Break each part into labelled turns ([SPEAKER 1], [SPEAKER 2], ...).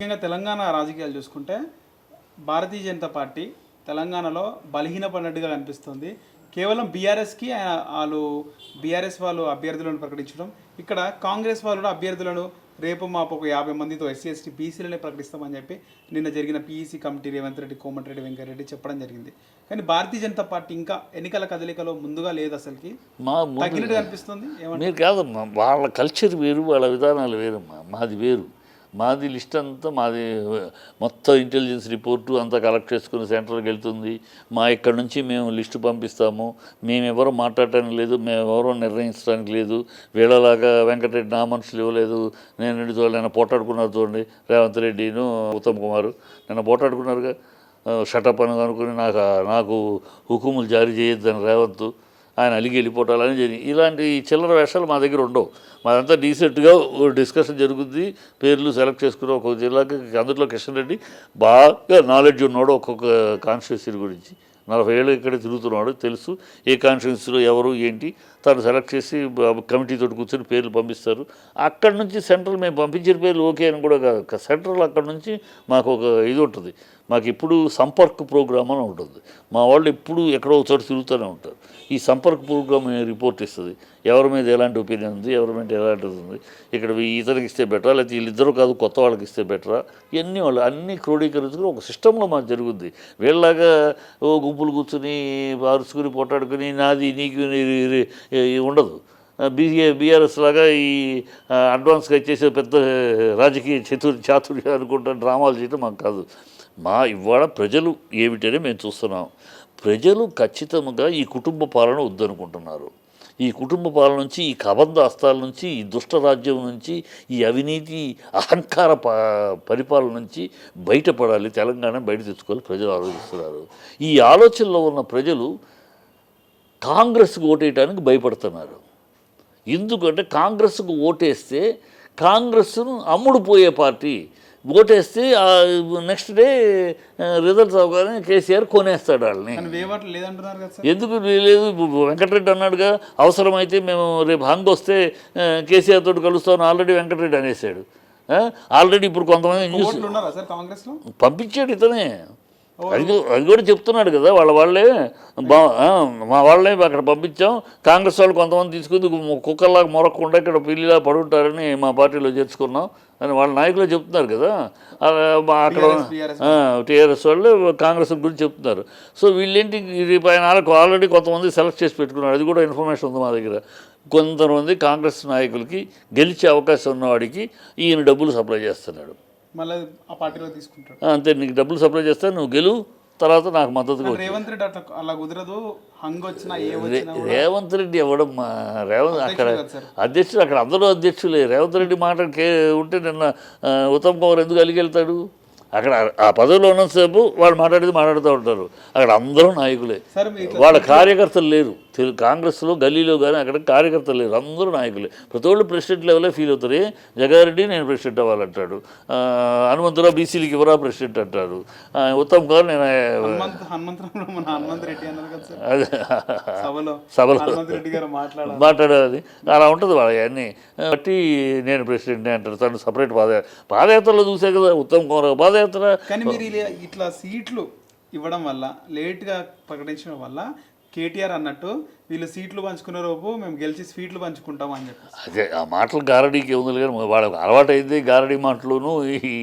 [SPEAKER 1] ముఖ్యంగా తెలంగాణ రాజకీయాలు చూసుకుంటే భారతీయ జనతా పార్టీ తెలంగాణలో బలహీనపడినట్టుగా కనిపిస్తుంది కేవలం బీఆర్ఎస్కి వాళ్ళు బీఆర్ఎస్ వాళ్ళు అభ్యర్థులను ప్రకటించడం ఇక్కడ కాంగ్రెస్ వాళ్ళు కూడా అభ్యర్థులను రేపు మాపు ఒక యాభై మందితో ఎస్సీ ఎస్టీ బీసీలనే ప్రకటిస్తామని చెప్పి నిన్న జరిగిన P E C committee Revanth Reddy Komatireddy Venkatreddy చెప్పడం జరిగింది. కానీ భారతీయ జనతా పార్టీ ఇంకా ఎన్నికల కదలికలో ముందుగా లేదు అసలుకి.
[SPEAKER 2] మా
[SPEAKER 1] కనిపిస్తుంది
[SPEAKER 2] మీరు కాదమ్మా వాళ్ళ కల్చర్ వేరు వాళ్ళ విధానాలు వేరమ్మా మాది వేరు. మాది లిస్ట్ అంతా మాది మొత్తం ఇంటెలిజెన్స్ రిపోర్టు అంతా కలెక్ట్ చేసుకుని సెంటర్కి వెళ్తుంది. మా ఇక్కడ నుంచి మేము లిస్టు పంపిస్తాము. మేము ఎవరు మాట్లాడటానికి లేదు మేము ఎవరో నిర్ణయించడానికి లేదు. వీళ్ళలాగా వెంకటరెడ్డి నా మనుషులు ఇవ్వలేదు. నేను రెండు చూడాలి నిన్న పోటాడుకున్నారు చూడండి రేవంత్ రెడ్డిను ఉత్తమ్ కుమార్. నిన్న పోటాడుకున్నారుగా షటప్ అని అనుకుని నాకు నాకు హుకుములు జారీ చేయొద్దని రేవంత్. ఆయన అలిగి వెళ్ళిపోవటాలని జరిగింది. ఇలాంటి చిల్లర వేషాలు మా దగ్గర ఉండవు. మాదంతా డీసెంట్గా డిస్కషన్ జరుగుద్ది. పేర్లు సెలెక్ట్ చేసుకుని ఒక్కొక్క జిల్లాకి అందులో కిషన్ రెడ్డి బాగా నాలెడ్జ్ ఉన్నాడు ఒక్కొక్క కాన్స్టిట్యూన్సీ గురించి. నలభై ఏళ్ళు ఇక్కడ తిరుగుతున్నాడు తెలుసు. ఏ కాన్స్టిట్యూన్సీలో ఎవరు ఏంటి? తను సెలెక్ట్ చేసి కమిటీతో కూర్చొని పేర్లు పంపిస్తారు. అక్కడ నుంచి సెంట్రల్ మేము పంపించిన పేర్లు ఓకే అని కూడా కాదు. సెంట్రల్ అక్కడ నుంచి మాకు ఒక ఇది ఉంటుంది. మాకు ఇప్పుడు సంపర్క్ ప్రోగ్రామ్ అని ఉంటుంది. మా వాళ్ళు ఎప్పుడు ఎక్కడో చోట తిరుగుతూనే ఉంటారు. ఈ సంపర్క ప్రోగ్రామ్ రిపోర్ట్ ఇస్తుంది ఎవరి మీద ఎలాంటి ఒపీనియన్ ఉంది ఎవరి మీద ఎలాంటిది ఉంది ఇక్కడ ఇతనికి ఇస్తే బెటరా లేకపోతే వీళ్ళిద్దరూ కాదు కొత్త వాళ్ళకి ఇస్తే బెటరా ఇవన్నీ వాళ్ళు అన్ని క్రోడీకరించుకుని ఒక సిస్టంలో మాకు జరుగుద్ది. వీళ్ళలాగా ఓ గుంపులు కూర్చుని అరుచుకుని పొట్టాడుకుని నాది నీకు నీ- ఉండదు. బీఏ బీఆర్ఎస్ లాగా ఈ అడ్వాన్స్గా ఇచ్చేసే పెద్ద రాజకీయ చతుర్ చాతుర్య అనుకుంటా డ్రామాలు చేయడం మాకు కాదు. మా ఇవాళ ప్రజలు ఏమిటనే మేము చూస్తున్నాం. ప్రజలు ఖచ్చితంగా ఈ కుటుంబ పాలన వద్దనుకుంటున్నారు. ఈ కుటుంబ పాలన నుంచి ఈ కబంధ హస్తాల నుంచి ఈ దుష్టరాజ్యం నుంచి ఈ అవినీతి అహంకార ప పరిపాలన నుంచి బయటపడాలి తెలంగాణ బయట తెచ్చుకోవాలి ప్రజలు ఆలోచిస్తున్నారు. ఈ ఆలోచనలో ఉన్న ప్రజలు కాంగ్రెస్కి ఓటేయడానికి భయపడుతున్నారు. ఎందుకంటే కాంగ్రెస్కు ఓటేస్తే కాంగ్రెస్ను అమ్ముడుపోయే పార్టీ ఓటేస్తే నెక్స్ట్ డే రిజల్ట్స్ అవగానే కేసీఆర్ కొనేస్తాడు వాళ్ళని. ఎందుకు లేదు వెంకటరెడ్డి అన్నాడుగా అవసరమైతే మేము రేపు హంగ్ వస్తే కేసీఆర్ తోటి కలుస్తామని ఆల్రెడీ వెంకటరెడ్డి అనేసాడు ఆల్రెడీ ఇప్పుడు కొంతమంది పంపించాడు ఇతనే. అది అది కూడా చెప్తున్నాడు కదా వాళ్ళ వాళ్ళే మా వాళ్ళే అక్కడ పంపించాం. కాంగ్రెస్ వాళ్ళు కొంతమంది తీసుకుంది కుక్కర్లాగా మొరకుండా ఇక్కడ పిల్లిలా పడుంటారని మా పార్టీలో చేర్చుకున్నాం అని వాళ్ళ నాయకులు చెప్తున్నారు కదా. అక్కడ. టీఆర్ఎస్ వాళ్ళు కాంగ్రెస్ గురించి చెప్తున్నారు. సో వీళ్ళేంటి రేపు ఆయన వాళ్ళకు ఆల్రెడీ కొంతమంది సెలెక్ట్ చేసి పెట్టుకున్నారు. అది కూడా ఇన్ఫర్మేషన్ ఉంది మా దగ్గర. కొంతమంది కాంగ్రెస్ నాయకులకి గెలిచే అవకాశం ఉన్నవాడికి ఈయన డబ్బులు సప్లై చేస్తున్నాడు.
[SPEAKER 1] మళ్ళీ ఆ పార్టీలో తీసుకుంటాడు.
[SPEAKER 2] అంతే నీకు డబ్బులు సప్లై చేస్తే నువ్వు గెలు తర్వాత నాకు మద్దతుగా
[SPEAKER 1] రేవంత్ రెడ్డి అట్లా అలా కుదరదు. హంగ్ వచ్చినా
[SPEAKER 2] రేవంత్ రెడ్డి ఇవ్వడం రేవంత్ అక్కడ
[SPEAKER 1] అధ్యక్షుడు
[SPEAKER 2] అక్కడ అందరూ అధ్యక్షులే. రేవంత్ రెడ్డి మాట ఉంటే నిన్న ఉత్తమ్ కుమార్ ఎందుకు అలిగెళ్తాడు? అక్కడ ఆ పదవిలో ఉన్నంతసేపు వాళ్ళు మాట్లాడేది మాట్లాడుతూ ఉంటారు. అక్కడ అందరూ నాయకులే. వాళ్ళ కార్యకర్తలు లేరు. తెలు కాంగ్రెస్లో గల్లీలో కానీ అక్కడ కార్యకర్తలు లేరు. అందరూ నాయకులే. ప్రతి వాళ్ళు ప్రెసిడెంట్ లెవెలే ఫీల్ అవుతారు. జగారెడ్డి నేను ప్రెసిడెంట్ అవ్వాలంటాడు. హనుమంతరావు బీసీలకి ఇవ్వరా ప్రెసిడెంట్ అంటారు? ఉత్తమ్ కుమార్ నేను అదే.
[SPEAKER 1] సభలో.
[SPEAKER 2] మాట్లాడేది అలా ఉంటుంది వాళ్ళ అన్నీ. బట్టి నేను ప్రెసిడెంట్ అంటారు. తను సపరేట్ పాద పాదయాత్రలో చూసే కదా ఉత్తమ్ కుమార్ పాదయాత్ర
[SPEAKER 1] కానీ మీరు ఇట్లా సీట్లు ఇవ్వడం వల్ల లేట్గా ప్రకటించడం వల్ల కేటీఆర్ అన్నట్టు వీళ్ళు సీట్లు పంచుకునే లోపు మేము గెలిచి స్వీట్లు పంచుకుంటాం అని చెప్పి
[SPEAKER 2] అదే ఆ మాటలు గారడీకి ఉంది కానీ వాళ్ళకి అలవాటు అయింది గారడీ మాటలును ఈ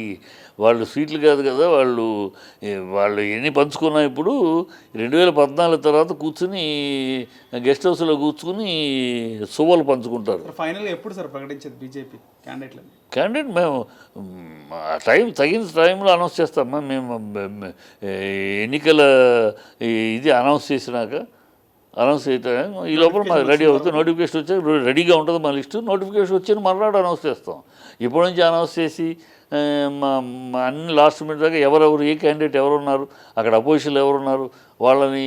[SPEAKER 2] వాళ్ళు సీట్లు కాదు కదా వాళ్ళు వాళ్ళు ఎన్ని పంచుకున్నా ఇప్పుడు రెండు వేల పద్నాలుగు తర్వాత కూర్చుని గెస్ట్ హౌస్లో కూర్చుని సువ్వలు పంచుకుంటారు.
[SPEAKER 1] ఫైనల్గా ఎప్పుడు సార్ ప్రకటించేది బీజేపీ క్యాండిడేట్లని?
[SPEAKER 2] క్యాండిడేట్ మేము టైం తగిన టైంలో అనౌన్స్ చేస్తామా మేము ఎన్నికల ఇది అనౌన్స్ చేసినాక అనౌన్స్ చేయటం ఈ లోపల మాది రెడీ అవుతుంది. నోటిఫికేషన్ వచ్చాక రెడీగా ఉంటుంది మా లిస్టు. నోటిఫికేషన్ వచ్చిన మర్నాడు అనౌన్స్ చేస్తాం. ఇప్పటి నుంచి అనౌన్స్ చేసి అన్ని లాస్ట్ మినిట్ దాకా ఎవరెవరు ఏ క్యాండిడేట్ ఎవరున్నారు అక్కడ అపోజిషన్లు ఎవరున్నారు వాళ్ళని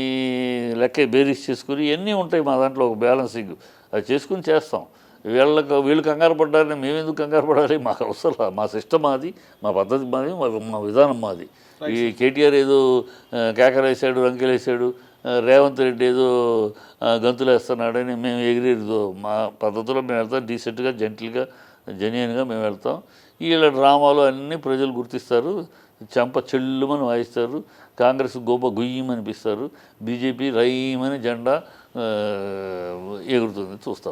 [SPEAKER 2] లెక్క బేరీస్ చేసుకుని ఇవన్నీ ఉంటాయి మా దాంట్లో ఒక బ్యాలెన్సింగ్ అది చేసుకుని చేస్తాం. వీళ్ళకి వీళ్ళు కంగారు పడ్డారని మేము ఎందుకు కంగారు పడాలి? మాకు అవసరం. మా సిస్టమ్ మాది మా పద్ధతి మాది మా విధానం మాది. ఈ కేటీఆర్ ఏదో ఆ, కేకరేసాడు రంకెలేసాడు రేవంత్ రెడ్డి ఏదో ఆ, గంతులు వేస్తున్నాడని మేము ఎగిరేదో. మా పద్ధతిలో మేము వెళ్తాం డీసెంట్గా జెంటిల్గా జెన్యున్గా మేము వెళ్తాం. వీళ్ళ డ్రామాలు అన్నీ ప్రజలు గుర్తిస్తారు. చెంప చెల్లుమని వాయిస్తారు. కాంగ్రెస్ గోప గుయ్యమనిపిస్తారు. బీజేపీ రైమని జెండా ఎగురుతుంది చూస్తా